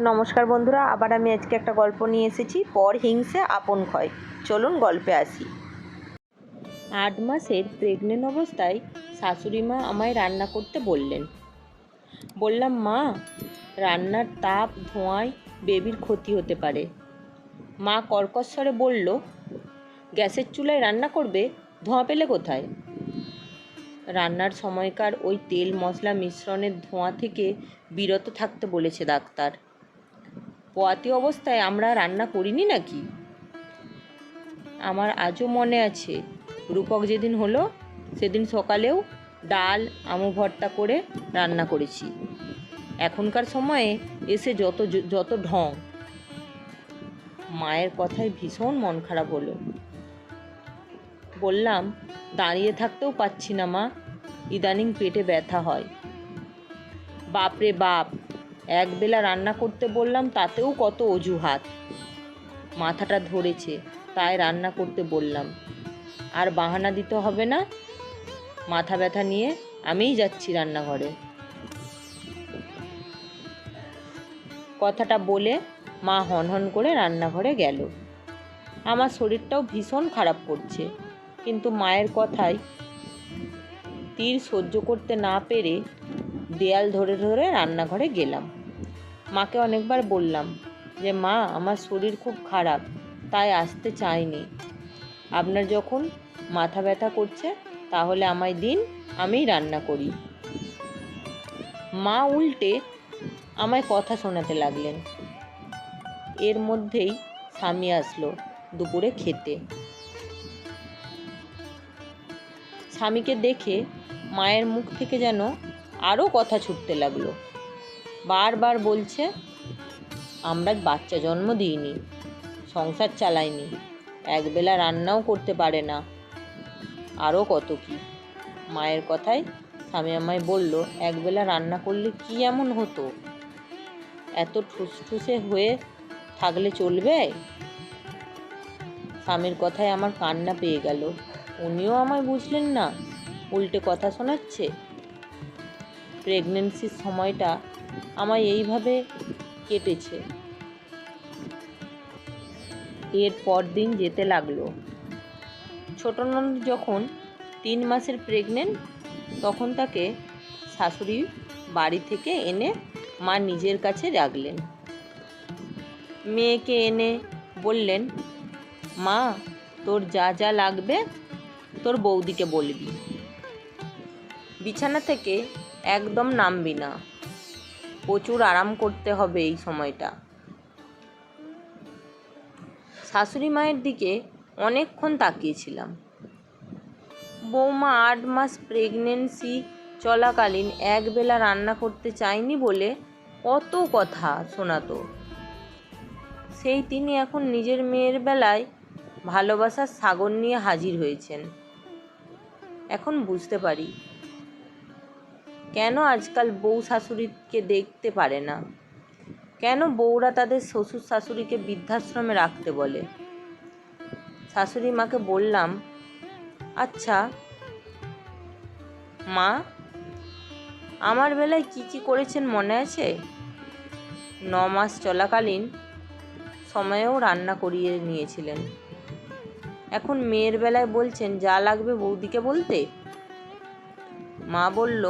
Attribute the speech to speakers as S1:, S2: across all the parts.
S1: নমস্কার বন্ধুরা, আবার আমি আজকে একটা গল্প নিয়ে এসেছি, পর হিংসে আপন ক্ষয়। চলুন গল্পে আসি। আট মাসের প্রেগনেন্ট অবস্থায় শাশুড়ি মা আমায় রান্না করতে বললেন। বললাম, মা, রান্নার তাপ, ধোঁয়ায় বেবির ক্ষতি হতে পারে। মা কর্কশ্বরে বলল, গ্যাসের চুলায় রান্না করবে, ধোঁয়া পেলে কোথায়? রান্নার সময়কার ওই তেল মশলা মিশ্রণের ধোঁয়া থেকে বিরত থাকতে বলেছে ডাক্তার। পোয়াতি অবস্থায় আমরা রান্না করিনি নাকি? আমার আজও মনে আছে, রূপক যেদিন হলো, সেদিন সকালেও ডাল, আমু ভর্তা করে রান্না করেছি। এখনকার সময়ে এসে যত যত ঢং। মায়ের কথায় ভীষণ মন খারাপ হলো। বললাম, দাঁড়িয়ে থাকতেও পাচ্ছি না মা, ইদানিং পেটে ব্যথা হয়। বাপরে বাপ একবেলা রান্না করতে বললাম, তাতেও কত অজুহাত। মাথাটা ধরেছে, তাই রান্না করতে বললাম। আর বাহানা দিতে হবে না? মাথা ব্যথা নিয়ে আমিই যাচ্ছি রান্নাঘরে। কথাটা বলে মা হনহন করে রান্নাঘরে গেল। আমার শরীরটাও ভীষণ খারাপ করছে, কিন্তু মায়ের কথায় তীর সহ্য করতে না পেরে দেয়াল ধরে ধরে রান্নাঘরে গেলাম। মাকে অনেকবার বললাম যে, মা, আমার শরীর খুব খারাপ, তাই আসতে চাইনি। আপনার যখন মাথা ব্যথা করছে, তাহলে আমায় দিন, আমিই রান্না করি। মা উল্টে আমায় কথা শোনাতে লাগলেন। এর মধ্যেই স্বামী আসলো দুপুরে খেতে। স্বামীকে দেখে মায়ের মুখ থেকে যেন আরও কথা ছুটতে লাগল। বারবার বলছে, আমরা বাচ্চা জন্ম দিইনি, সংসার চালাইনি, একবেলা রান্নাও করতে পারে না। আরও কত কি। মায়ের কথায় স্বামী আমায় বলল, একবেলা রান্না করলে কি এমন হতো? এত ঠুসঠুসে হয়ে থাকলে চলবে? স্বামীর কথায় আমার কান্না পেয়ে গেল। উনিও আমায় বুঝলেন না, উল্টে কথা শোনাচ্ছে। প্রেগনেন্সির সময়টা আমায় এইভাবে কেটেছে। এর পর দিন যেতে লাগল। ছোট ননদ যখন তিন মাসের প্রেগনেন্ট তখন তাকে শাশুড়ি বাড়ি থেকে এনে মা নিজের কাছে রাখলেন। মেয়েকে এনে বললেন, মা, তোর যা যা লাগবে, তোর বৌদিকে বলবি। বিছানা থেকে একদম নামবি না। প্রচুর আরাম করতে হবে এই সময়টা। শাশুড়ি মায়ের দিকে অনেকক্ষণ তাকিয়েছিলাম। বৌমা আট মাস প্রেগনেন্সি চলাকালীন একবেলা রান্না করতে চায়নি বলে কত কথা শোনাতো। সেই তিনি এখন নিজের মেয়ের বেলায় ভালোবাসার সাগর নিয়ে হাজির হয়েছেন। এখন বুঝতে পারি কেন আজকাল বউ শাশুড়িকে দেখতে পারে না? কেন বউরা তাদের শ্বশুর শাশুড়িকে বৃদ্ধাশ্রমে রাখতে বলে? শাশুড়ি মাকে বললাম আচ্ছা মা, আমার বেলায় কি কি করেছেন মনে আছে? ন মাস চলাকালীন সময়েও রান্না করিয়ে নিয়েছিলেন। এখন মেয়ের বেলায় বলছেন, যা লাগবে বৌদিকে বলতে? মা বলল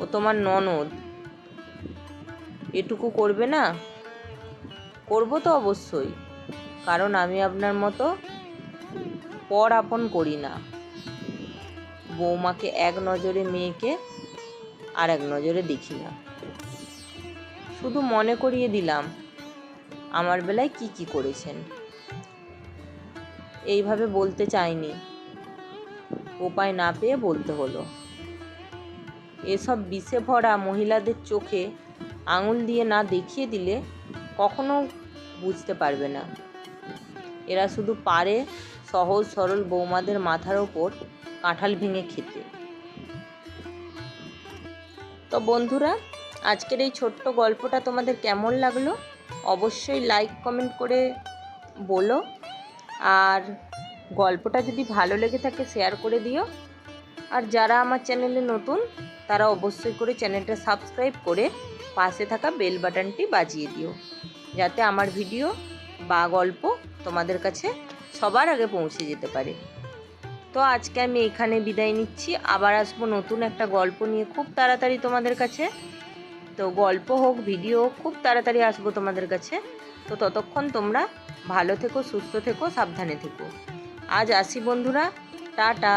S1: ও তোমার ননদ। এটুকু করবে না? করব তো অবশ্যই, কারণ আমি আপনার মতো পর আপন করি না। বৌমাকে এক নজরে মেয়েকে আর এক নজরে দেখি না। শুধু মনে করিয়ে দিলাম, আমার বেলায় কি কি করেছেন। এইভাবে বলতে চাইনি। উপায় না পেয়ে বলতে হলো। এসব বিষে ভরা মহিলাদের চোখে আঙুল দিয়ে না দেখিয়ে দিলে কখনো বুঝতে পারবে না। এরা শুধু পারে সহজ সরল বৌমাদের মাথার ওপর কাঁঠাল ভেঙে খেতে। তো বন্ধুরা, আজকের এই ছোট্ট গল্পটা তোমাদের কেমন লাগল? অবশ্যই লাইক কমেন্ট করে বলো। আর গল্পটা যদি ভালো লেগে থাকে শেয়ার করে দিও। আর যারা আমার চ্যানেলে নতুন, তারা অবশ্যই করে চ্যানেলটা সাবস্ক্রাইব করে পাশে থাকা বেল বাটনটি বাজিয়ে দিও। যাতে আমার ভিডিও বা গল্প তোমাদের কাছে সবার আগে পৌঁছে যেতে পারে। তো আজকে আমি এখানে বিদায় নিচ্ছি। আবার আসব নতুন একটা গল্প নিয়ে খুব তাড়াতাড়ি তোমাদের কাছে। তো গল্প হোক, ভিডিও হোক, খুব তাড়াতাড়ি আসব তোমাদের কাছে। তো ততক্ষণ তোমরা ভালো থেকো, সুস্থ থেকো, সাবধানে থেকো। আজ আসি বন্ধুরা। টাটা।